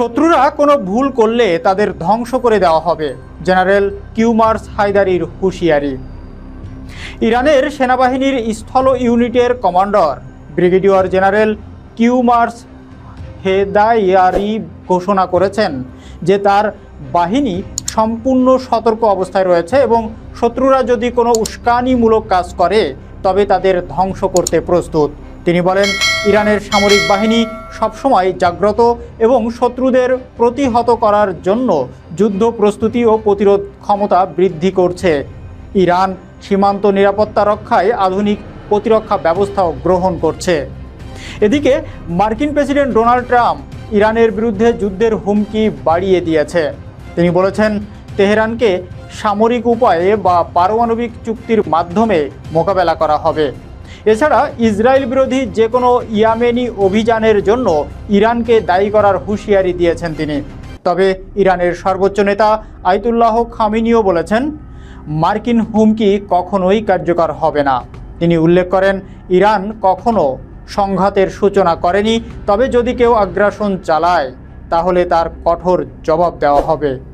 শত্রুরা কোনো ভুল করলে তাদের ধ্বংস করে দেওয়া হবে। জেনারেল কিউমার্স হায়দারির হুঁশিয়ারি। ইরানের সেনাবাহিনীর স্থল ইউনিটের commander, brigadier general Kiumars Heydari ঘোষণা করেছেন যে তার বাহিনী সম্পূর্ণ সতর্ক অবস্থায় রয়েছে এবং শত্রুরা যদি কোনো উস্কানিমূলক কাজ করে, তবে তাদের ধ্বংস করতে প্রস্তুত। তিনি বলেন ইরানের সামরিক বাহিনী সবসময় জাগ্রত এবং শত্রুদের প্রতিহত করার জন্য যুদ্ধ প্রস্তুতি ও প্রতিরোধ ক্ষমতা বৃদ্ধি করছে। ইরান সীমান্ত নিরাপত্তা রক্ষায় আধুনিক প্রতিরক্ষা ব্যবস্থাও গ্রহণ করছে। এদিকে, মার্কিন প্রেসিডেন্ট ডোনাল্ড ট্রাম্প ইরানের বিরুদ্ধে যুদ্ধের হুমকি বাড়িয়ে দিয়েছে। তিনি বলেছেন, তেহরানকে সামরিক উপায়ে বা পারমাণবিক চুক্তির মাধ্যমে মোকাবেলা করা হবে। এছাড়া ইসরায়েল বিরোধী যে কোনো ইয়ামেনি অভিযানের জন্য ইরানকে দায়ী করার হুঁশিয়ারি দিয়েছেন তিনি। তবে ইরানের সর্বোচ্চ নেতা আয়তুল্লাহ খামিনিও বলেছেন, মার্কিন হুমকি কখনোই কার্যকর হবে না। তিনি উল্লেখ করেন, ইরান কখনো সংঘাতের সূচনা করেনি, তবে যদি কেউ আগ্রাসন চালায়, তাহলে তার কঠোর জবাব দেওয়া হবে।